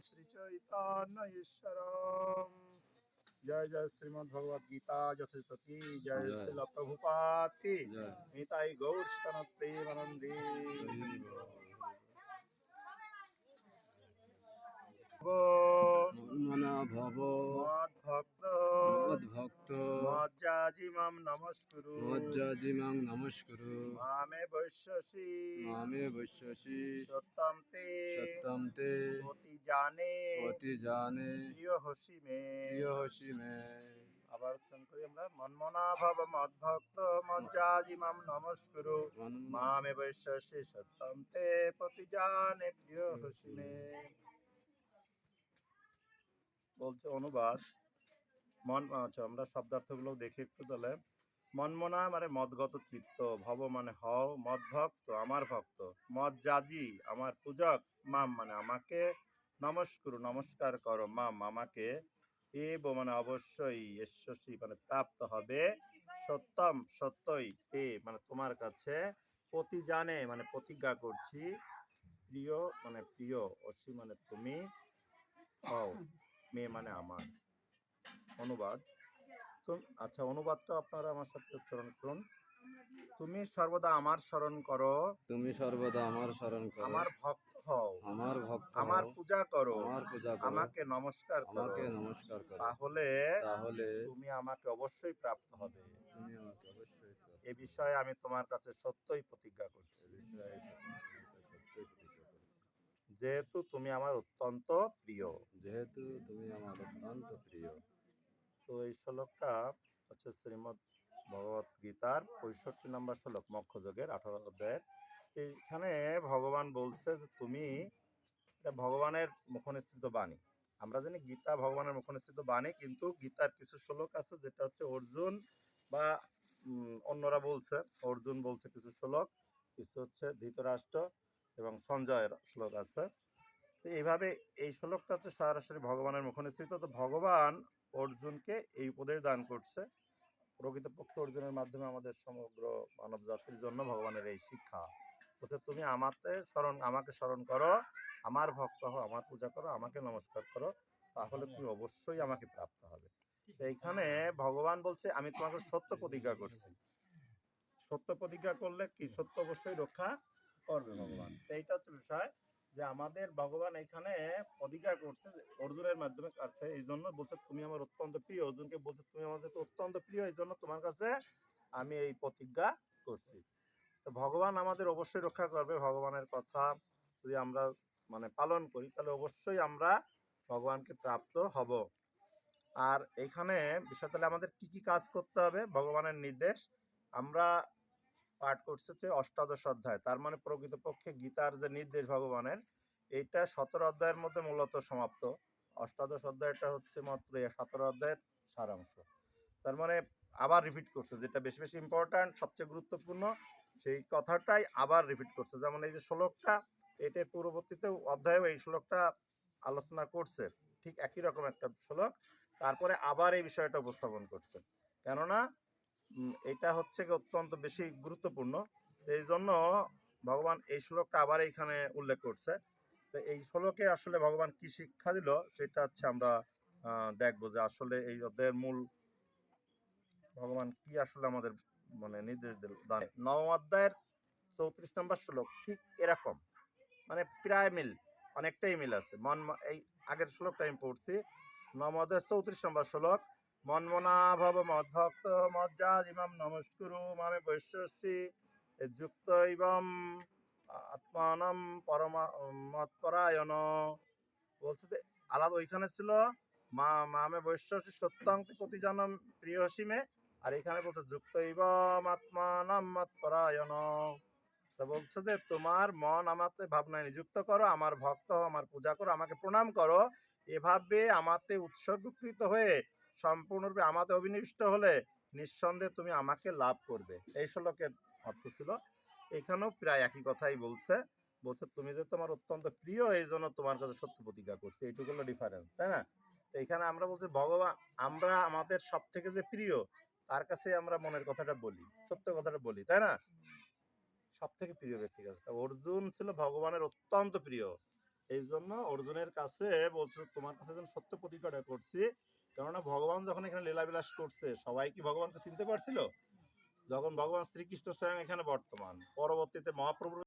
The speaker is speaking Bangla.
শ্রী চৈতন্য ঈশ্বরম জয় জয় শ্রীমদ ভগবদ গীতা যথেষ্ট জয়। শিল প্রভুপাত। নিতাই গৌর স্তন প্রেমানন্দে মনা ভব ভক্ত ভক্ত মজ্জাজিমাম নমস্কুরু মজ্জাজিমাং নমস্কুরু মামে বৈশ্যসি মামে বৈশ্যসি সত্যম তে সত্যম তে অতি জানে। অতি জানে। প্রিয় হসি মে প্রিয় হসি মে আবার উচ্চারণ করি আমরা। মনমনা ভব মদ্ভক্ত মজ্জাজিমাম নমস্কুরু। মামে বৈশ্যসি সত্যম তে পতি জানে প্রিয় হসি মে বলছে অনুবাদ। মন আচ্ছা আমরা শব্দার্থগুলো দেখি একটু তাহলে। মনমনা মানে মদগত চিত্ত ভব মানে হও মদ ভক্ত আমার ভক্ত মদ জাজি আমার পূজক মাম মানে আমাকে নমস্কুরু, নমস্কার করো মাম আমাকে এব মানে অবশ্যই যশস্বী মানে প্রাপ্ত হবে। সত্যম, সত্যই এ মানে তোমার কাছে প্রতি জানে মানে প্রতিজ্ঞা করছি। প্রিয় মানে প্রিয় অসি মানে তুমি, হও, মেয়ে মানে আমার। অনুবাদ। আচ্ছা অনুবাদটা আপনারা আমার সাথে উচ্চারণ করুন। তুমি সর্বদা আমার স্মরণ করো। তুমি সর্বদা আমার স্মরণ করো। আমার ভক্ত হও। আমার ভক্ত আমার পূজা করো। আমার পূজা করো। আমাকে নমস্কার করো। আমাকে নমস্কার করো। তাহলে তাহলে তুমি আমাকে অবশ্যই প্রাপ্ত হবে। তুমি আমাকে অবশ্যই। এ বিষয়ে আমি তোমার কাছে সত্যই প্রতিজ্ঞা করছি। এ বিষয়ে সত্যই প্রতিজ্ঞা করছি। যেহেতু তুমি আমার অত্যন্ত প্রিয়। যেহেতু তুমি আমার অত্যন্ত প্রিয়। তো এই শ্লোকটা হচ্ছে শ্রীমদ ভগবত গীতার পঁয়ষট্টি নম্বর শ্লোক, মক্ষযোগের আঠারো অধ্যায়ের। এইখানে ভগবান বলছে যে, তুমি এটা ভগবানের মুখনিসৃত বাণী। আমরা জানি গীতা ভগবানের মুখনিসৃত বাণী, কিন্তু গীতার কিছু শ্লোক আছে, যেটা হচ্ছে অর্জুন বা অন্যরা বলছে। অর্জুন বলছে কিছু শ্লোক, কিছু হচ্ছে ধৃতরাষ্ট্র এবং সঞ্জয়ের শ্লোক আছে। তো এইভাবে এই শ্লোকটা হচ্ছে সরাসরি ভগবানের মুখনিসৃত। তো ভগবান অর্জুনকে এই উপদেশ দান করছে। প্রকৃতপক্ষে অর্জনের মাধ্যমে আমাদের সমগ্র মানব জাতির জন্য ভগবানের এই শিক্ষা। বলছে তুমি আমাকে স্মরণ আমাকে স্মরণ করো, আমার ভক্ত হও, আমার পূজা করো, আমাকে নমস্কার করো, তাহলে তুমি অবশ্যই আমাকে প্রাপ্ত হবে। এইখানে ভগবান বলছে, আমি তোমাকে সত্য প্রতিজ্ঞা করছি। সত্য প্রতিজ্ঞা করলে কি? সত্য অবশ্যই রক্ষা করবে ভগবান। এইটা হচ্ছে বিষয়। যে আমাদের ভগবান এখানে প্রতিজ্ঞা করছে অর্জুনের মাধ্যমে কাছে এই জন্য বলছে, তুমি আমার অত্যন্ত প্রিয়। অর্জুনকে বলছে, তুমি আমার কাছে অত্যন্ত প্রিয়, এই জন্য তোমার কাছে আমি এই প্রতিজ্ঞা করছি। তো ভগবান আমাদের অবশ্যই রক্ষা করবে, ভগবানের কথা যদি আমরা মানে পালন করি, তাহলে অবশ্যই আমরা ভগবানকে প্রাপ্ত হব। আর এখানে বিষয় তাহলে আমাদের কি কি কাজ করতে হবে, ভগবানের নির্দেশ। আমরা পাঠ করছে হচ্ছে অষ্টাদশ অধ্যায়। তার মানে প্রকৃতপক্ষে গীতার যে নির্দেশ ভগবানের, এইটা সতেরো অধ্যায়ের মধ্যে মূলত সমাপ্ত। অষ্টাদশ অধ্যায়টা হচ্ছে মাত্র সতেরো অধ্যায়ের সারাংশ। তার মানে আবার রিপিট করছে, যেটা বেশি বেশি ইম্পর্ট্যান্ট সবচেয়ে গুরুত্বপূর্ণ, সেই কথাটাই আবার রিপিট করছে। যেমন এই যে শ্লোকটা, এটার পূর্ববর্তীতে অধ্যায়েও এই শ্লোকটা আলোচনা করছে। ঠিক একই রকম একটা শ্লোক, তারপরে আবার এই বিষয়টা উপস্থাপন করছে। কেননা এটা হচ্ছে অত্যন্ত বেশি গুরুত্বপূর্ণ। এই জন্য ভগবান এই শ্লোকটা আবার এইখানে উল্লেখ করছে। তো এই শ্লোকে আসলে ভগবান কি শিক্ষা দিল, সেটা হচ্ছে আমরা দেখব যে আসলে এই অধ্যায়ের মূল ভগবান কি আসলে আমাদের মানে নির্দেশ দিল নবম অধ্যায়ের চৌত্রিশ নম্বর শ্লোক ঠিক এরকম। মানে প্রায় মিল, অনেকটাই মিল আছে। মন, এই আগের শ্লোকটা আমি পড়ছি। নবম অধ্যায়ের চৌত্রিশ নম্বর শ্লোক মনমনা ভব মদ্ভক্ত মজ্জা ইমাম নমস্কুরু মামে বৈশ্যসী যুক্ত ইবম আত্মানম পরমা মৎপরায়ণ। বলছে যে, আলাদা ওইখানে ছিল, মা মামে বৈশ্যসী সত্যাঙ্ক প্রতিজানম প্রিয় সীমে আর এখানে বলছে যুক্ত ইবম আত্মানম মৎপরায়ণ। তো বলছে যে, তোমার মন আমাতে ভাবনায় নিযুক্ত করো, আমার ভক্ত আমার পূজা করো, আমাকে প্রণাম করো। এভাবে আমাতে উৎসর্গকৃত হয়ে সম্পূর্ণরূপে আমাতে অভিনিবিষ্ট হলে নিঃসন্দেহে তুমি আমাকে লাভ করবে। এই শ্লোকের অর্থ ছিল, এখানেও প্রায় একই কথাই বলছে। বলছে, তুমি যে তোমার অত্যন্ত প্রিয়, এই জন্য তোমার কাছে সত্য প্রতিজ্ঞা করছে। এইটুকু হলো ডিফারেন্স তাই না? এখানে আমরা বলছি, ভগবান, আমরা আমাদের সব থেকে যে প্রিয়, তার কাছে আমরা মনের কথাটা বলি, সত্য কথাটা বলি, তাই না? সব থেকে প্রিয় ব্যক্তির কাছে। অর্জুন ছিল ভগবানের অত্যন্ত প্রিয়। এই জন্য অর্জুনের কাছে বলছে, তোমার কাছে যেন সত্য প্রতিজ্ঞাটা করছি কেননা ভগবান যখন এখানে লীলাবিলাস করছে, সবাই কি ভগবানকে চিনতে পারছিল? যখন ভগবান শ্রীকৃষ্ণ স্বয়ং এখানে বর্তমান, পরবর্তীতে মহাপ্রভুর